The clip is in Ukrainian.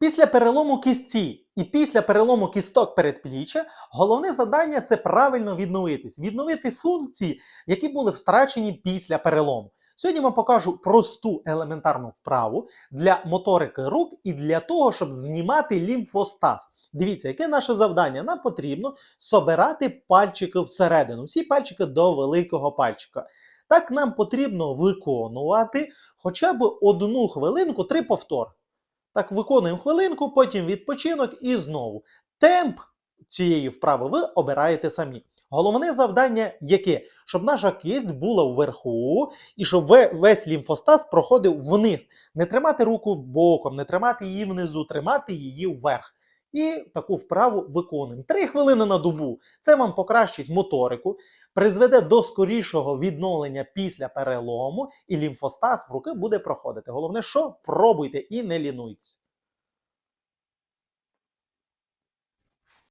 Після перелому кістці і після перелому кісток передпліччя головне завдання це правильно відновитись, відновити функції, які були втрачені після перелому. Сьогодні вам покажу просту елементарну вправу для моторики рук і для того, щоб знімати лімфостаз. Дивіться, яке наше завдання? Нам потрібно собирати пальчики всередину, всі пальчики до великого пальчика. Так нам потрібно виконувати хоча б одну хвилинку, три повтори. Так, виконуємо хвилинку, потім відпочинок і знову. Темп цієї вправи ви обираєте самі. Головне завдання яке? Щоб наша кисть була вверху і щоб весь лімфостаз проходив вниз. Не тримати руку боком, не тримати її внизу, тримати її вверх. І таку вправу виконуємо. Три хвилини на добу. Це вам покращить моторику, призведе до скорішого відновлення після перелому, і лімфостаз в руки буде проходити. Головне, що пробуйте і не лінуйтесь.